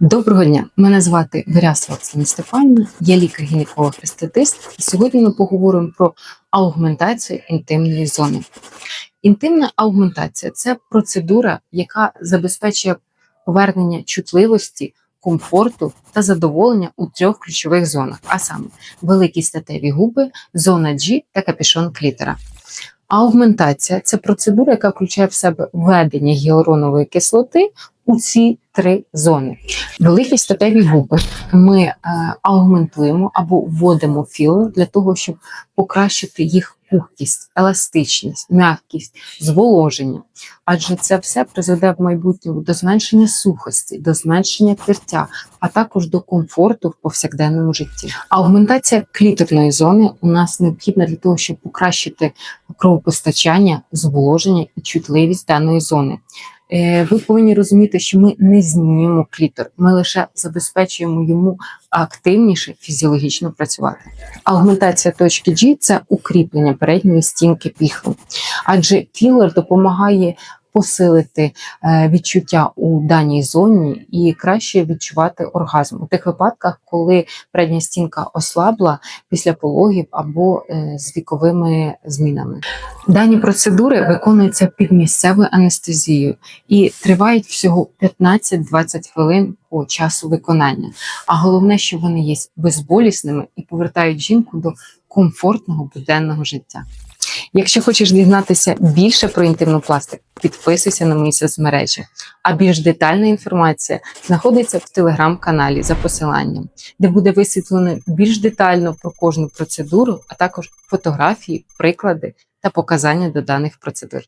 Доброго дня! Мене звати Вирясова Оксана Степанівна, я лікар-гінеколог-естетист. І сьогодні ми поговоримо про аугментацію інтимної зони. Інтимна аугментація це процедура, яка забезпечує повернення чутливості, комфорту та задоволення у трьох ключових зонах, а саме великі статеві губи, зона G та капюшон клітера. Аугментація це процедура, яка включає в себе введення гіалуронової кислоти у ці три зони. Великі статеві губи ми е, аугментуємо або вводимо філер для того, щоб покращити їх пухкість, еластичність, м'якість, зволоження. Адже це все призведе в майбутньому до зменшення сухості, до зменшення тертя, а також до комфорту в повсякденному житті. Аугментація кліторної зони у нас необхідна для того, щоб покращити кровопостачання, зволоження і чутливість даної зони. Е, Ви повинні розуміти, що ми не змінюємо клітор, ми лише забезпечуємо йому активніше фізіологічно працювати. Аугментація точки G – це укріплення передньої стінки піхви, адже філер допомагає посилити е, відчуття у даній зоні і краще відчувати оргазм у тих випадках, коли передня стінка ослабла після пологів або е, з віковими змінами. Дані процедури виконуються під місцевою анестезією і тривають всього 15-20 хвилин по часу виконання. А головне, що вони є безболісними і повертають жінку до комфортного буденного життя. Якщо хочеш дізнатися більше про інтимну пластику, підписуйся на мої соцмережі. А більш детальна інформація знаходиться в телеграм-каналі за посиланням, де буде висвітлено більш детально про кожну процедуру, а також фотографії, приклади та показання до даних процедур.